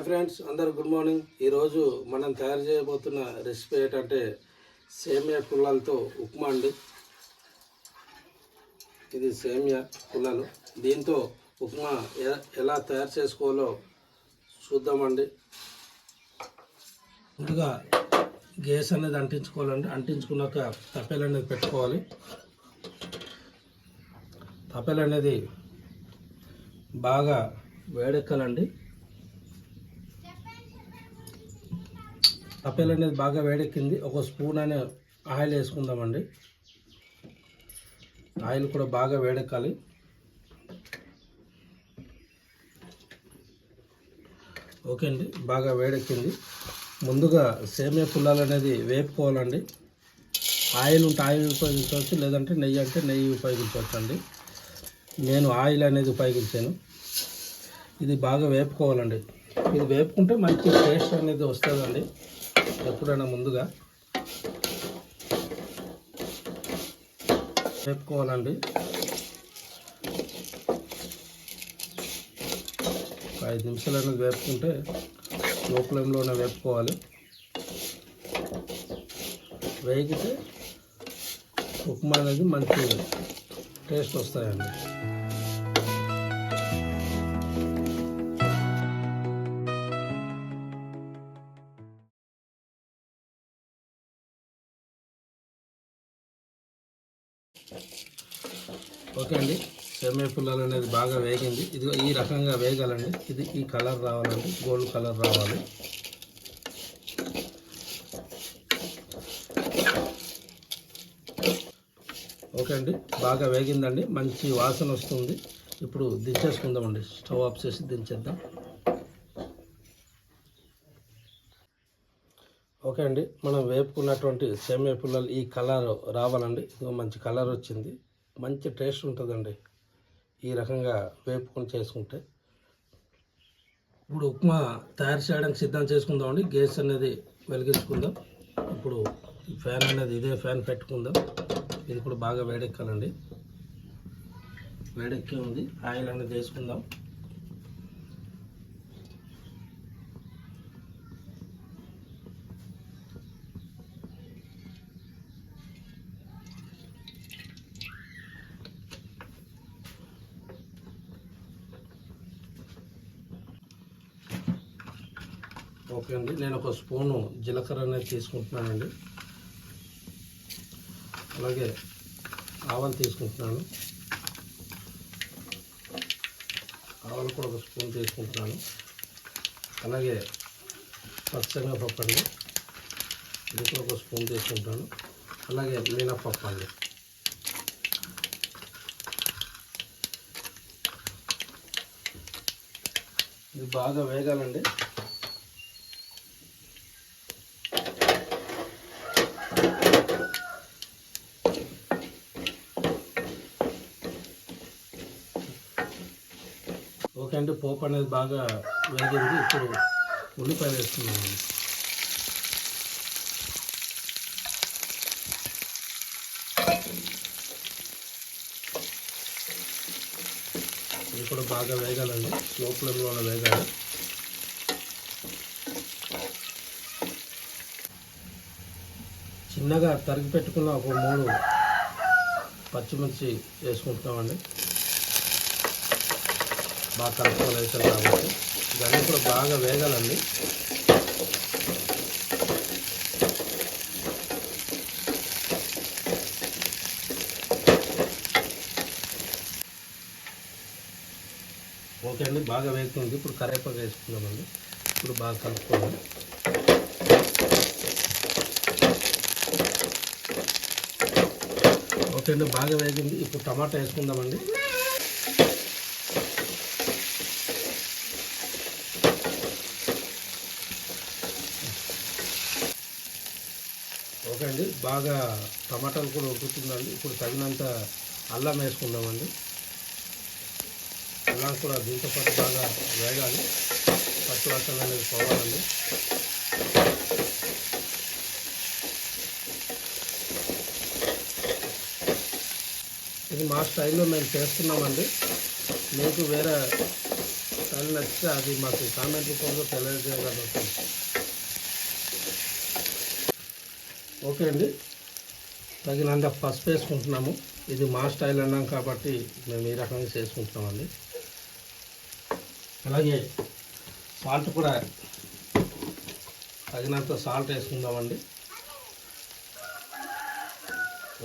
Hi friends అందరు good morning. ఈరోజు మనం తయారు చేయబోతున్న రెసిపీ ఏంటంటే సేమియా పుల్లలతో ఉప్మా అండి. ఇది సేమియా పుల్లలు దీంతో ఉప్మా ఎలా తయారు చేసుకోవాలో చూద్దామండి. ముందుగా గ్యాస్ అనేది అంటించుకోవాలండి. అంటించుకున్నాక తపేలు అనేది పెట్టుకోవాలి. తపేలు అనేది బాగా వేడెక్కాలండి. తప్పేలు అనేది బాగా వేడెక్కింది. ఒక స్పూన్ అనే ఆయిల్ వేసుకుందామండి. ఆయిల్ కూడా బాగా వేడెక్కాలి. ఓకే అండి బాగా వేడెక్కింది. ముందుగా సేమియా పుల్లాలు అనేది వేపుకోవాలండి. ఆయిల్ ఉంటే ఆయిల్ ఉపయోగించవచ్చు లేదంటే నెయ్యి అంటే నెయ్యి ఉపయోగించవచ్చు అండి నేను ఆయిల్ అనేది ఉపయోగించాను. ఇది బాగా వేపుకోవాలండి. ఇది వేపుకుంటే మంచి టేస్ట్ అనేది వస్తుందండి. ఎప్పుడైనా ముందుగా వేపుకోవాలండి ఒక ఐదు నిమిషాలు అనేది వేపుకుంటే లో ఫ్లేమ్లోనే వేపుకోవాలి. వేగితే ఉప్మా అనేది మంచి టేస్ట్ వస్తాయండి. ఓకే అండి. సెమ్మె పుల్లలు అనేది బాగా వేగింది. ఇది ఈ రకంగా వేగాలండి. ఇది ఈ కలర్ రావాలండి. గోల్డ్ కలర్ రావాలి. ఓకే అండి. బాగా వేగిందండి. మంచి వాసన వస్తుంది. ఇప్పుడు దించేసుకుందామండి. స్టవ్ ఆఫ్ చేసి దించేద్దాం. ఓకే అండి. మనం వేపుకున్నటువంటి సేమే పుల్లలు ఈ కలర్ రావాలండి. ఇదిగో మంచి కలర్ వచ్చింది. మంచి టేస్ట్ ఉంటుందండి. ఈ రకంగా వేపుకొని చేసుకుంటే. ఇప్పుడు ఉప్మా తయారు చేయడానికి సిద్ధం చేసుకుందామండి. గ్యాస్ అనేది వెలిగించుకుందాం. ఇప్పుడు ఫ్యాన్ అనేది ఇదే ఫ్యాన్ పెట్టుకుందాం. ఇది కూడా బాగా వేడెక్కాలండి. వేడెక్కి ఉంది ఆయిల్ అనేది వేసుకుందాం. ఓకే అండి. నేను ఒక స్పూను జీలకర్ర అనేది తీసుకుంటున్నానండి. అలాగే ఆవాలు తీసుకుంటున్నాను. ఆవాలు కూడా ఒక స్పూన్ తీసుకుంటున్నాను. అలాగే పచ్చనగపప్పు అండి ఇది కూడా ఒక స్పూన్ తీసుకుంటాను అలాగే మినపప్పు అండి. ఇది బాగా వేగాలండి. ఓకే అండి పోపు అనేది బాగా వేగింది ఇప్పుడు ఉల్లిపాయలు వేస్తున్నామండి ఇది కూడా బాగా వేగాలండి. స్లో ఫ్లేమ్లోనే వేగాలి. చిన్నగా తరిగి పెట్టుకున్న ఒక మూడు పచ్చిమిర్చి వేసుకుంటున్నామండి. బాగా కలుపుకొని వేసాం కాబట్టి ఇవన్నీ కూడా బాగా వేగాలండి. ఓకే అండి బాగా వేగుతుంది. ఇప్పుడు కరేపాకు వేసుకుందామండి. ఇప్పుడు బాగా కలుపుకోవాలి. ఓకే అండి బాగా వేగింది. ఇప్పుడు టమాటా వేసుకుందామండి ఓకే అండి బాగా టమాటాలు కూడా ఉడుకుతుందండి. ఇప్పుడు తగినంత అల్లం వేసుకుందామండి. అల్లం కూడా దీంతో పాటు బాగా వేగాలి. పచ్చి వాసన అనేది పోవాలండి. ఇది మా స్టైల్లో మేము చేస్తున్నామండి. మీకు వేరే స్టైల్ నచ్చితే అది మాకు కామెంట్ రూపంలో తెలియజేయగలుగుతుంది ఓకే అండి. తగినంత పసుపు వేసుకుంటున్నాము. ఇది మా స్టైల్ అన్నాం కాబట్టి మేము ఈ రకంగా చేసుకుంటున్నామండి. అలాగే సాల్ట్ కూడా తగినంత సాల్ట్ వేసుకుందామండి.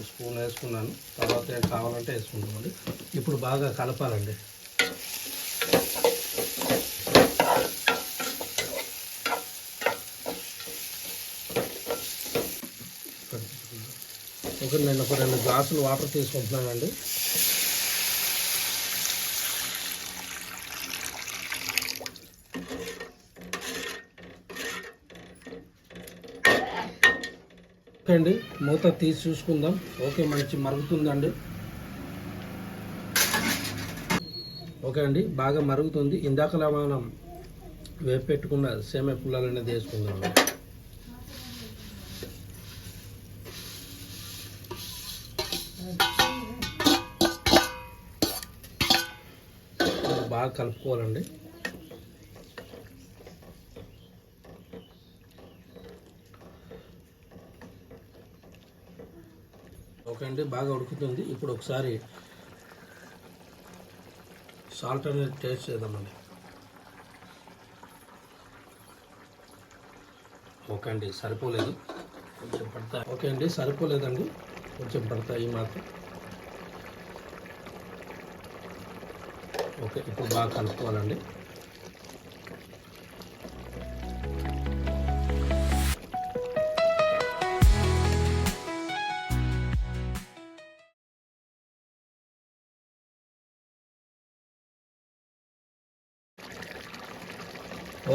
స్పూన్ వేసుకున్నాను. తర్వాత ఏం కావాలంటే వేసుకుంటామండి ఇప్పుడు బాగా కలపాలండి. ఒక నేను ఒక రెండు గ్లాసులు వాటర్ తీసుకుంటున్నానండి. ఓకే అండి మూత తీసి చూసుకుందాం. ఓకే మంచి మరుగుతుందండి. ఓకే అండి బాగా మరుగుతుంది. ఇందాకలా మనం వేపెట్టుకున్న పెట్టుకున్న సేమే పుల్లాలు అనేది వేసుకుందాం. బాగా కలుపుకోవాలండి. ఓకే అండి బాగా ఉడుకుతుంది. ఇప్పుడు ఒకసారి సాల్ట్ అనేది టేస్ట్ చేద్దామండి. ఓకే అండి సరిపోలేదు. కొంచెం పడతా ఓకే అండి సరిపోలేదండి. కొంచెం పడతాయి మాత్రం. ఓకే ఇప్పుడు బాగా కలుపుకోవాలండి.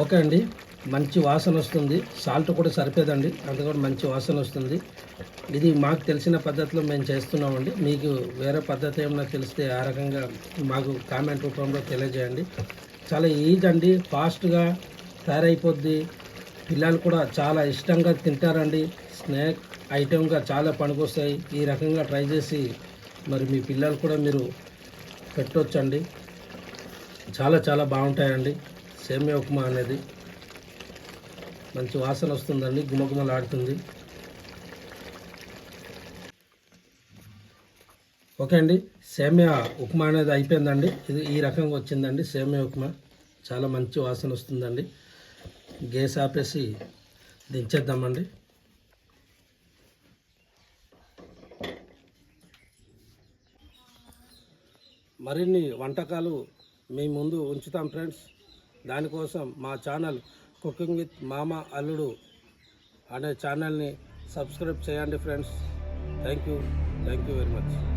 ఓకే అండి. మంచి వాసన వస్తుంది. సాల్ట్ కూడా సరిపోదండి. అంత కూడా మంచి వాసన వస్తుంది. ఇది మాకు తెలిసిన పద్ధతిలో మేము చేస్తున్నామండి. మీకు వేరే పద్ధతి ఏమన్నా తెలిస్తే ఆ రకంగా మాకు కామెంట్ రూపంలో తెలియజేయండి. చాలా ఈజీ అండి. ఫాస్ట్గా తయారైపోద్ది. పిల్లలు కూడా చాలా ఇష్టంగా తింటారండి. స్నాక్ ఐటెంగా చాలా పనికొస్తాయి. ఈ రకంగా ట్రై చేసి మరి మీ పిల్లలు కూడా మీరు పెట్టొచ్చండి. చాలా చాలా బాగుంటాయండి. సేమియా ఉప్మా అనేది. మంచి వాసన వస్తుందండి గుమగుమలాడుతుంది. ఓకే అండి సేమియా ఉప్మా అనేది అయిపోయిందండి. ఇది ఈ రకంగా వచ్చిందండి సేమియా ఉప్మా. చాలా మంచి వాసన వస్తుందండి. గ్యాస్ ఆపేసి దించేద్దామండి. మరిన్ని వంటకాలు మీ ముందు ఉంచుతాం ఫ్రెండ్స్. దానికోసం మా ఛానల్ కుకింగ్ విత్ మామ అల్లుడు అనే ఛానల్ని సబ్స్క్రైబ్ చేయండి friends. Thank you. Thank you very much.